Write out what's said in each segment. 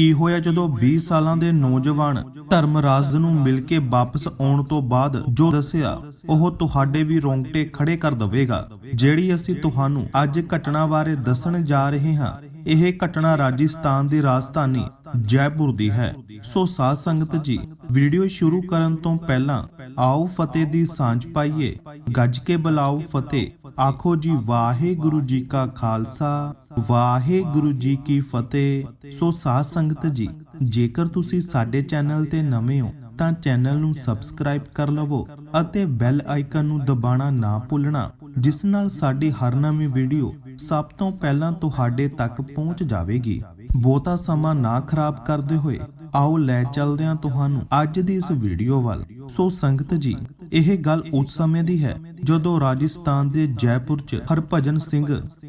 ਕੀ ਹੋਇਆ ਜਦੋਂ 20 ਸਾਲਾਂ ਦੇ ਨੌਜਵਾਨ ਧਰਮਰਾਜ ਨੂੰ ਮਿਲ ਕੇ ਵਾਪਸ ਆਉਣ ਤੋਂ ਬਾਅਦ ਜੋ ਦੱਸਿਆ, ਉਹ ਤੁਹਾਡੇ ਵੀ ਰੋਂਗਟੇ ਖੜੇ ਕਰ ਦੇਵੇਗਾ, ਜਿਹੜੀ ਅਸੀਂ ਤੁਹਾਨੂੰ ਅੱਜ ਘਟਨਾ ਬਾਰੇ ਦੱਸਣ ਜਾ ਰਹੇ ਹਾਂ, ਇਹ ਘਟਨਾ ਰਾਜਸਥਾਨ ਦੀ ਰਾਜਧਾਨੀ ਜੈਪੁਰ ਦੀ ਹੈ। ਸੋ ਸਾਧ ਸੰਗਤ ਜੀ, ਵੀਡੀਓ ਸ਼ੁਰੂ ਕਰਨ ਤੋਂ ਪਹਿਲਾਂ ਆਓ ਫਤਿਹ ਦੀ ਸਾਂਝ ਪਾਈਏ, ਗੱਜ ਕੇ ਬੁਲਾਓ ਫਤਿਹ। ਆਖੋ ਜੀ, ਵਾਹਿਗੁਰੂ ਜੀ ਕਾ ਖਾਲਸਾ, ਵਾਹਿਗੁਰੂ ਜੀ ਕੀ ਫਤਿਹ। ਸੋ ਸਾਧ ਸੰਗਤ ਜੀ, ਜੇਕਰ ਤੁਸੀਂ ਸਾਡੇ ਚੈਨਲ ਤੇ ਨਵੇਂ ਹੋ, ਤਾਂ ਚੈਨਲ ਨੂੰ ਸਬਸਕ੍ਰਾਈਬ ਕਰ ਲਵੋ ਅਤੇ ਬੈਲ ਆਈਕਨ ਨੂੰ ਦਬਾਣਾ ਨਾ ਭੁੱਲਣਾ, ਜਿਸ ਨਾਲ ਸਾਡੀ ਹਰ ਨਵੀਂ ਵੀਡੀਓ ਸਭ ਤੋਂ ਪਹਿਲਾਂ ਤੁਹਾਡੇ ਤੱਕ ਪਹੁੰਚ ਜਾਵੇਗੀ। ਬਹੁਤਾ ਸਮਾਂ ਨਾ ਖਰਾਬ ਕਰਦੇ ਹੋਏ ਆਓ ਲੈ ਚੱਲਦੇ ਹਾਂ ਤੁਹਾਨੂੰ ਅੱਜ ਦੀ ਇਸ ਵੀਡੀਓ ਵੱਲ। ਸੋ ਸੰਗਤ ਜੀ, ਇਹ ਗੱਲ ਉਸ ਸਮੇਂ ਦੀ ਹੈ ਜਦੋਂ ਰਾਜਸਥਾਨ ਦੇ ਜੈਪੁਰ 'ਚ ਹਰਭਜਨ ਸਿੰਘ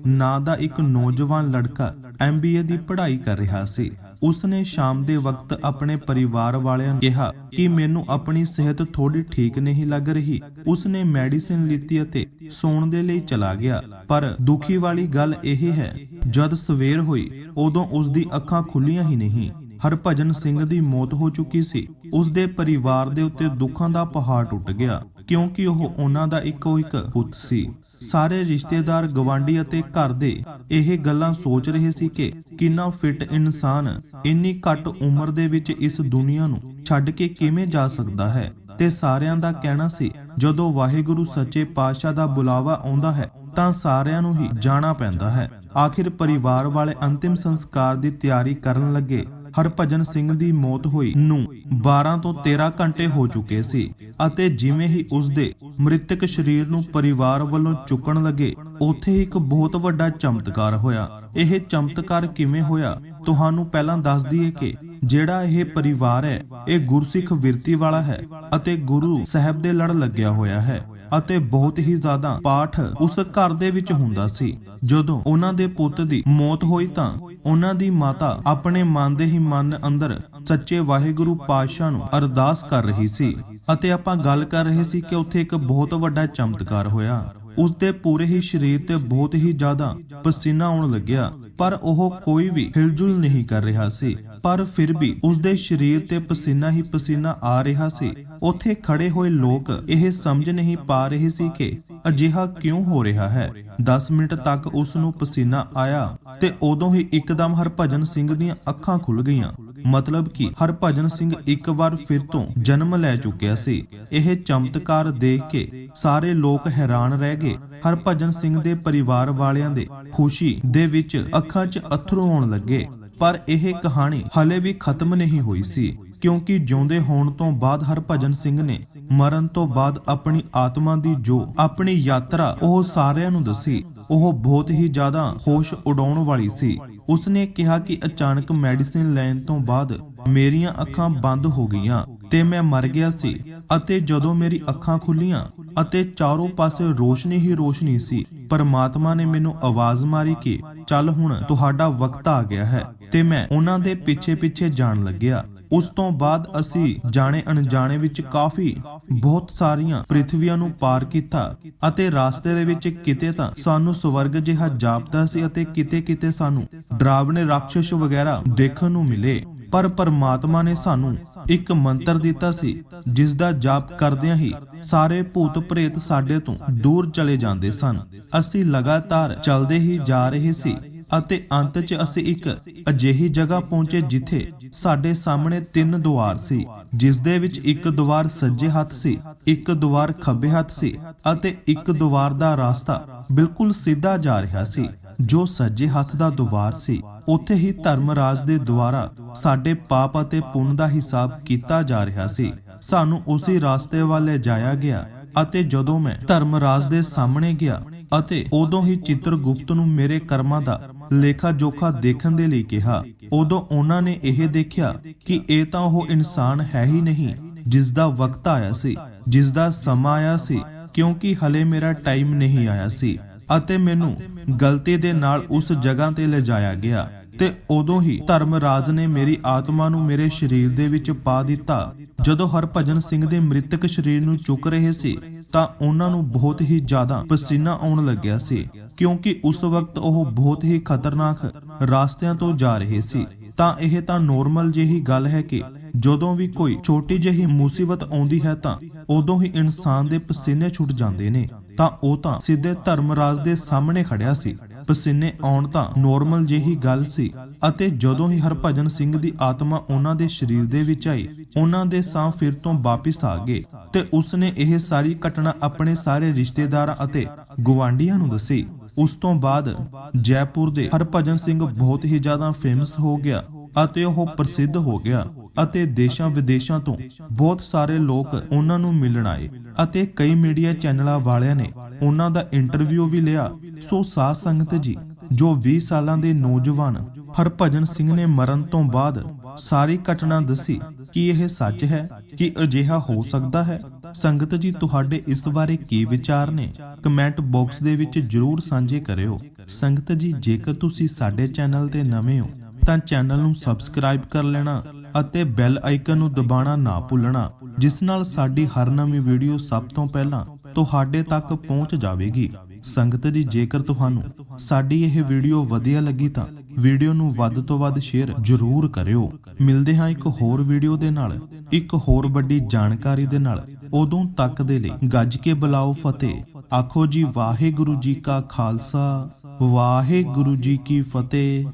ਨਾਂ ਦਾ ਇੱਕ ਨੌਜਵਾਨ ਲੜਕਾ ਐਮਬੀਏ ਦੀ ਪੜ੍ਹਾਈ ਕਰ ਰਿਹਾ ਸੀ। ਉਸਨੇ ਸ਼ਾਮ ਦੇ ਵਕਤ ਆਪਣੇ ਪਰਿਵਾਰ ਵਾਲਿਆਂ ਨੂੰ ਕਿਹਾ ਕਿ ਮੈਨੂੰ ਆਪਣੀ ਸਿਹਤ ਥੋੜੀ ਠੀਕ ਨਹੀਂ ਲੱਗ ਰਹੀ। ਉਸਨੇ ਮੈਡੀਸਿਨ ਲਿੱਤੀ ਅਤੇ ਸੌਣ ਦੇ ਲਈ ਚਲਾ ਗਿਆ। ਪਰ ਦੁਖੀ ਵਾਲੀ ਗੱਲ ਇਹ ਹੈ, ਜਦ ਸਵੇਰ ਹੋਈ, ਉਦੋਂ ਉਸਦੀ ਅੱਖਾਂ ਖੁੱਲੀਆਂ ਹੀ ਨਹੀਂ। ਹਰਭਜਨ ਸਿੰਘ ਦੀ ਮੌਤ ਹੋ ਚੁੱਕੀ ਸੀ। ਉਸ ਦੇ ਪਰਿਵਾਰ ਦੇ ਉੱਤੇ ਦੁੱਖਾਂ ਦਾ ਪਹਾੜ ਟੁੱਟ ਗਿਆ ਕਿਉਂਕਿ ਉਹ ਉਹਨਾਂ ਦਾ ਇੱਕੋ ਇੱਕ ਪੁੱਤ ਸੀ। ਸਾਰੇ ਰਿਸ਼ਤੇਦਾਰ ਗਵਾਂਢੀ ਅਤੇ ਘਰ ਦੇ ਇਹ ਗੱਲਾਂ ਸੋਚ ਰਹੇ ਸੀ ਕਿ ਕਿੰਨਾ ਫਿੱਟ ਇਨਸਾਨ ਇੰਨੀ ਘੱਟ ਉਮਰ ਦੇ ਵਿੱਚ ਇਸ ਦੁਨੀਆ ਨੂੰ ਛੱਡ ਕੇ ਕਿਵੇਂ ਜਾ ਸਕਦਾ ਹੈ? ਤੇ ਸਾਰਿਆਂ ਦਾ ਕਹਿਣਾ ਸੀ ਜਦੋਂ ਵਾਹਿਗੁਰੂ ਸੱਚੇ ਪਾਤਸ਼ਾਹ ਦਾ ਬੁਲਾਵਾ ਆਉਂਦਾ ਹੈ ਤਾਂ ਸਾਰਿਆਂ ਨੂੰ ਹੀ ਜਾਣਾ ਪੈਂਦਾ ਹੈ। ਆਖਿਰ ਪਰਿਵਾਰ ਵਾਲੇ ਅੰਤਿਮ ਸੰਸਕਾਰ ਦੀ ਤਿਆਰੀ ਕਰਨ ਲੱਗੇ ਹਰਭਜਨ ਸਿੰਘ ਦੀ ਮੌਤ ਹੋਈ। ਨੂੰ 12 ਤੋਂ 13 ਘੰਟੇ ਹੋ ਚੁੱਕੇ ਸੀ ਅਤੇ ਜਿਵੇਂ ਹੀ ਉਸ ਦੇ ਮ੍ਰਿਤਕ ਸਰੀਰ ਨੂੰ ਪਰਿਵਾਰ ਵੱਲੋਂ ਚੁੱਕਣ ਲੱਗੇ, ਉੱਥੇ ਇੱਕ ਬਹੁਤ ਵੱਡਾ ਚਮਤਕਾਰ ਹੋਇਆ। ਇਹ ਚਮਤਕਾਰ ਕਿਵੇਂ ਹੋਇਆ? ਤੁਹਾਨੂੰ ਪਹਿਲਾਂ ਦੱਸ ਦਈਏ ਕਿ ਜਿਹੜਾ ਇਹ ਪਰਿਵਾਰ ਹੈ, ਇਹ ਗੁਰਸਿੱਖ ਵਿਰਤੀ ਵਾਲਾ ਹੈ ਅਤੇ ਗੁਰੂ ਸਾਹਿਬ ਦੇ ਲੜ ਲੱਗਿਆ ਹੋਇਆ ਹੈ। ਅਤੇ ਬਹੁਤ ਹੀ ਜ਼ਿਆਦਾ ਪਾਠ ਉਸ ਘਰ ਦੇ ਵਿੱਚ ਹੁੰਦਾ ਸੀ। ਜਦੋਂ ਉਹਨਾਂ ਦੇ ਪੁੱਤ ਦੀ ਮੌਤ ਹੋਈ ਤਾਂ ਉਹਨਾਂ ਦੀ ਮਾਤਾ ਆਪਣੇ ਮਨ ਦੇ ਹੀ ਮਨ ਅੰਦਰ ਸੱਚੇ ਵਾਹਿਗੁਰੂ ਪਾਤਸ਼ਾਹ ਨੂੰ ਅਰਦਾਸ ਕਰ ਰਹੀ ਸੀ ਅਤੇ ਆਪਾਂ ਗੱਲ ਕਰ ਰਹੇ ਸੀ ਕਿ ਉੱਥੇ ਇੱਕ ਬਹੁਤ ਵੱਡਾ ਚਮਤਕਾਰ ਹੋਇਆ। ਉਸ ਦੇ ਪੂਰੇ ਹੀ ਸਰੀਰ ਤੇ ਬਹੁਤ ਹੀ ਜ਼ਿਆਦਾ ਪਸੀਨਾ ਆਉਣ ਲੱਗਿਆ। ਪਰ ਉਹ ਕੋਈ ਵੀ ਹਿਲਜੁਲ ਨਹੀਂ ਕਰ ਰਿਹਾ ਸੀ। ਪਰ ਫਿਰ ਵੀ ਉਸ ਦੇ ਸਰੀਰ ਤੇ ਪਸੀਨਾ ਹੀ ਪਸੀਨਾ ਆ ਰਿਹਾ ਸੀ। ਉੱਥੇ ਖੜੇ ਹੋਏ ਲੋਕ ਇਹ ਸਮਝ ਨਹੀਂ ਪਾ ਰਹੇ ਸੀ ਕਿ ਅਜਿਹਾ ਕਿਉਂ ਹੋ ਰਿਹਾ ਹੈ। 10 ਮਿੰਟ ਤੱਕ ਉਸ ਨੂੰ ਪਸੀਨਾ ਆਇਆ ਤੇ ਉਦੋਂ ਹੀ ਇੱਕਦਮ ਹਰਭਜਨ ਸਿੰਘ ਦੀਆਂ ਅੱਖਾਂ ਖੁੱਲ ਗਈਆਂ। ਮਤਲਬ ਕਿ ਹਰਭਜਨ ਸਿੰਘ ਇੱਕ ਵਾਰ ਫਿਰ ਤੋਂ ਜਨਮ ਲੈ ਚੁੱਕਿਆ ਸੀ। ਇਹ ਚਮਤਕਾਰ ਦੇਖ ਕੇ ਸਾਰੇ ਲੋਕ ਹੈਰਾਨ ਰਹਿ ਗਏ। ਹਰਭਜਨ ਸਿੰਘ ਦੇ ਪਰਿਵਾਰ ਵਾਲਿਆਂ ਦੇ ਖੁਸ਼ੀ ਦੇ ਵਿੱਚ ਅੱਖਾਂ 'ਚ ਅਥਰੂ ਆਉਣ ਲੱਗੇ। ਪਰ ਇਹ ਕਹਾਣੀ ਹਲੇ ਵੀ ਖਤਮ ਨਹੀਂ ਹੋਈ ਸੀ, ਕਿਉਂਕਿ ਜਿਉਂਦੇ ਹੋਣ ਤੋਂ ਬਾਅਦ ਹਰਭਜਨ ਸਿੰਘ ਨੇ ਮਰਨ ਤੋਂ ਬਾਅਦ ਆਪਣੀ ਆਤਮਾ ਦੀ ਜੋ ਆਪਣੀ ਯਾਤਰਾ ਉਹ ਸਾਰਿਆਂ ਨੂੰ ਦੱਸੀ, ਉਹ ਬਹੁਤ ਹੀ ਜ਼ਿਆਦਾ ਹੋਸ਼ ਉਡਾਉਣ ਵਾਲੀ ਸੀ। ਉਸਨੇ ਕਿਹਾ ਕਿ ਅਚਾਨਕ ਮੈਡੀਸਿਨ ਲੈਣ ਤੋਂ ਬਾਅਦ ਮੇਰੀਆਂ ਅੱਖਾਂ ਬੰਦ ਹੋ ਗਈਆਂ ਤੇ ਮੈਂ ਮਰ ਗਿਆ ਸੀ ਅਤੇ ਜਦੋਂ ਮੇਰੀ ਅੱਖਾਂ ਖੁੱਲੀਆਂ ਅਤੇ ਚਾਰੋਂ ਪਾਸੇ ਰੋਸ਼ਨੀ ਹੀ ਰੋਸ਼ਨੀ ਸੀ ਪਰਮਾਤਮਾ ਨੇ ਮੈਨੂੰ ਆਵਾਜ਼ ਮਾਰੀ ਕਿ ਚੱਲ ਹੁਣ ਤੁਹਾਡਾ ਵਕਤ ਆ ਗਿਆ ਹੈ ਤੇ ਮੈਂ ਉਹਨਾਂ ਦੇ ਪਿੱਛੇ ਪਿੱਛੇ ਜਾਣ ਲੱਗਿਆ। ਉਸ ਤੋਂ ਬਾਅਦ ਅਸੀਂ ਜਾਣੇ ਅਣਜਾਣੇ ਵਿੱਚ ਕਾਫੀ, ਬਹੁਤ ਸਾਰੀਆਂ ਪ੍ਰਿਥਵੀਆਂ ਨੂੰ ਪਾਰ ਕੀਤਾ ਅਤੇ ਰਾਸਤੇ ਦੇ ਵਿੱਚ ਕਿਤੇ ਤਾਂ ਸਾਨੂੰ ਸਵਰਗ ਜਿਹਾ ਜਾਪਦਾ ਸੀ ਅਤੇ ਕਿਤੇ ਕਿਤੇ ਸਾਨੂੰ ਡਰਾਵਣੇ ਰਾਖਸ਼ ਵਗੈਰਾ ਦੇਖਣ ਨੂੰ ਮਿਲੇ। ਪਰ ਪਰਮਾਤਮਾ ਨੇ ਸਾਨੂੰ ਇੱਕ ਮੰਤਰ ਦਿੱਤਾ ਸੀ ਜਿਸ ਦਾ ਜਾਪ ਕਰਦਿਆਂ ਹੀ ਸਾਰੇ ਭੂਤ ਪ੍ਰੇਤ ਸਾਡੇ ਤੋਂ ਦੂਰ ਚਲੇ ਜਾਂਦੇ ਸਨ। ਅਸੀਂ ਲਗਾਤਾਰ ਚੱਲਦੇ ਹੀ ਜਾ ਰਹੇ ਸੀ ਅਤੇ ਅੰਤ 'ਚ ਅਸੀਂ ਇੱਕ ਅਜਿਹੀ ਜਗ੍ਹਾ ਪਹੁੰਚੇ ਜਿੱਥੇ ਸਾਡੇ ਸਾਹਮਣੇ ਤਿੰਨ ਦੁਆਰ ਸੀ ਜਿਸ ਦੇ ਵਿੱਚ ਇੱਕ ਦੁਆਰ ਸੱਜੇ ਹੱਥ ਸੀ, ਇੱਕ ਦੁਆਰ ਖੱਬੇ ਹੱਥ ਸੀ ਅਤੇ ਇੱਕ ਦੁਆਰ ਦਾ ਰਸਤਾ ਬਿਲਕੁਲ ਸਿੱਧਾ ਜਾ ਰਿਹਾ ਸੀ, ਜੋ ਸੱਜੇ ਹੱਥ ਦਾ ਦੁਆਰ ਸੀ। ਉੱਥੇ ਹੀ ਧਰਮਰਾਜ ਦੇ ਦੁਆਰਾ ਸਾਡੇ ਪਾਪ ਅਤੇ ਪੁੰਨ ਦਾ ਹਿਸਾਬ ਕੀਤਾ ਜਾ ਰਿਹਾ ਸੀ। ਸਾਨੂੰ ਉਸੇ ਰਸਤੇ ਵੱਲ ਲਿਜਾਇਆ ਗਿਆ ਅਤੇ ਜਦੋਂ ਮੈਂ ਧਰਮਰਾਜ ਦੇ ਸਾਹਮਣੇ ਗਿਆ ਅਤੇ ਉਦੋਂ ਹੀ ਚਿੱਤਰਗੁਪਤ ਨੂੰ ਮੇਰੇ ਕਰਮਾਂ ਦਾ ਲੇਖਾ ਜੋਖਾ ਦੇਖਣ ਦੇ ਲਈ ਕਿਹਾ, ਉਦੋਂ ਉਹਨਾਂ ਨੇ ਇਹ ਦੇਖਿਆ ਕਿ ਇਹ ਤਾਂ ਉਹ ਇਨਸਾਨ ਹੈ ਹੀ ਨਹੀਂ ਜਿਸ ਦਾ ਵਕਤ ਆਇਆ ਸੀ, ਜਿਸ ਦਾ ਸਮਾਂ ਆਇਆ ਸੀ, ਕਿਉਂਕਿ ਹਲੇ ਮੇਰਾ ਟਾਈਮ ਨਹੀਂ ਆਇਆ ਸੀ। ਅਤੇ ਮੈਨੂੰ ਗਲਤੀ ਦੇ ਨਾਲ ਉਸ ਜਗ੍ਹਾ ਤੇ ਲਿਜਾਇਆ ਗਿਆ ਤੇ ਉਦੋਂ ਹੀ ਧਰਮਰਾਜ ਨੇ ਮੇਰੀ ਆਤਮਾ ਨੂੰ ਮੇਰੇ ਸਰੀਰ ਦੇ ਵਿੱਚ ਪਾ ਦਿੱਤਾ। ਜਦੋਂ ਹਰਭਜਨ ਸਿੰਘ ਦੇ ਮ੍ਰਿਤਕ ਸਰੀਰ ਨੂੰ ਚੁੱਕ ਰਹੇ ਸੀ, ਤਾਂ ਉਹਨਾਂ ਨੂੰ ਬਹੁਤ ਹੀ ਜ਼ਿਆਦਾ ਪਸੀਨਾ ਆਉਣ ਲੱਗਿਆ ਸੀ, ਕਿਉਂਕਿ ਉਸ ਵਕਤ ਉਹ ਬਹੁਤ ਹੀ ਖਤਰਨਾਕ ਰਾਸਤਿਆਂ ਤੋਂ ਜਾ ਰਹੇ ਸੀ। ਤਾਂ ਇਹ ਤਾਂ ਨੋਰਮਲ ਜਿਹੀ ਗੱਲ ਹੈ ਕਿ ਜਦੋਂ ਵੀ ਕੋਈ ਛੋਟੀ ਜਿਹੀ ਮੁਸੀਬਤ ਆਉਂਦੀ ਹੈ ਤਾਂ ਉਦੋਂ ਹੀ ਇਨਸਾਨ ਦੇ ਪਸੀਨੇ ਛੁੱਟ ਜਾਂਦੇ ਨੇ। ਤਾਂ ਉਹ ਤਾਂ ਸਿੱਧੇ ਧਰਮਰਾਜ ਦੇ ਸਾਹਮਣੇ ਖੜਿਆ ਸੀ। ਪਸੀਨੇ ਆਉਣ ਤਾਂ ਨੋਰਮਲ ਜਿਹੀ ਗੱਲ ਸੀ ਅਤੇ ਜਦੋਂ ਹੀ ਹਰਭਜਨ ਸਿੰਘ ਦੀ ਆਤਮਾ ਉਹਨਾਂ ਦੇ ਸਰੀਰ ਦੇ ਵਿੱਚ ਆਈ, ਉਹਨਾਂ ਦੇ ਸਾਹ ਫਿਰ ਤੋਂ ਵਾਪਿਸ ਆ ਗਏ ਤੇ ਉਸਨੇ ਇਹ ਸਾਰੀ ਘਟਨਾ ਆਪਣੇ ਸਾਰੇ ਰਿਸ਼ਤੇਦਾਰਾਂ ਅਤੇ ਗਵਾਂਢੀਆਂ ਨੂੰ ਦੱਸੀ। ਉਸ ਤੋਂ ਬਾਅਦ ਜੈਪੁਰ ਦੇ ਹਰਭਜਨ ਸਿੰਘ ਬਹੁਤ ਹੀ ਜ਼ਿਆਦਾ ਫੇਮਸ ਹੋ ਗਿਆ ਅਤੇ ਉਹ ਪ੍ਰਸਿੱਧ ਹੋ ਗਿਆ। ਅਤੇ ਦੇਸ਼ਾਂ ਵਿਦੇਸ਼ਾਂ ਤੋਂ ਬਹੁਤ ਸਾਰੇ ਲੋਕ ਉਹਨਾਂ ਨੂੰ ਮਿਲਣ ਆਏ ਅਤੇ ਕਈ ਮੀਡੀਆ ਚੈਨਲਾਂ ਵਾਲਿਆਂ ਨੇ ਉਹਨਾਂ ਦਾ ਇੰਟਰਵਿਊ ਵੀ ਲਿਆ। ਸੋ ਸਾਧ ਸੰਗਤ ਜੀ, ਜੋ 20 ਸਾਲਾਂ ਦੇ ਨੌਜਵਾਨ ਹਰਭਜਨ ਸਿੰਘ ਨੇ ਮਰਨ ਤੋਂ ਬਾਅਦ ਸਾਰੀ ਘਟਨਾ ਦੱਸੀ, ਕਿ ਇਹ ਸੱਚ ਹੈ, ਕਿ ਅਜਿਹਾ ਹੋ ਸਕਦਾ ਹੈ? ਸੰਗਤ ਜੀ, ਤੁਹਾਡੇ ਇਸ ਬਾਰੇ ਕੀ ਵਿਚਾਰ ਨੇ? ਕਮੈਂਟ ਬਾਕਸ ਦੇ ਵਿੱਚ ਜਰੂਰ ਸਾਂਝੇ ਕਰਿਓ। ਸੰਗਤ ਜੀ, ਜੇਕਰ ਤੁਸੀਂ ਸਾਡੇ ਚੈਨਲ ਤੇ ਨਵੇਂ ਹੋ, ਤਾਂ ਚੈਨਲ ਨੂੰ ਸਬਸਕ੍ਰਾਈਬ ਕਰ ਲੈਣਾ। ਅਤੇ ਬੈਲ ਆਈਕਨ ਨੂੰ ਦਬਾਉਣਾ ਨਾ ਭੁੱਲਣਾ, ਜਿਸ ਨਾਲ ਸਾਡੀ ਹਰ ਨਵੀਂ ਵੀਡੀਓ ਸਭ ਤੋਂ ਪਹਿਲਾਂ ਤੁਹਾਡੇ ਤੱਕ ਪਹੁੰਚ ਜਾਵੇਗੀ। ਸੰਗਤ ਜੀ, ਜੇਕਰ ਤੁਹਾਨੂੰ ਸਾਡੀ ਇਹ ਵੀਡੀਓ ਵਧੀਆ ਲੱਗੀ ਤਾਂ ਵੀਡੀਓ ਨੂੰ ਵੱਧ ਤੋਂ ਵੱਧ ਸ਼ੇਅਰ ਜ਼ਰੂਰ ਕਰਿਓ। ਮਿਲਦੇ ਹਾਂ ਇੱਕ ਹੋਰ ਵੀਡੀਓ ਦੇ ਨਾਲ। ਇੱਕ ਹੋਰ ਵੱਡੀ ਜਾਣਕਾਰੀ ਦੇ ਨਾਲ। ਉਦੋਂ ਤੱਕ ਦੇ ਲਈ ਗੱਜ ਕੇ ਬੁਲਾਓ ਫਤਿਹ। ਆਖੋ ਜੀ, ਵਾਹਿਗੁਰੂ ਜੀ ਕਾ ਖਾਲਸਾ, ਵਾਹਿਗੁਰੂ ਜੀ ਕੀ ਫਤਿਹ।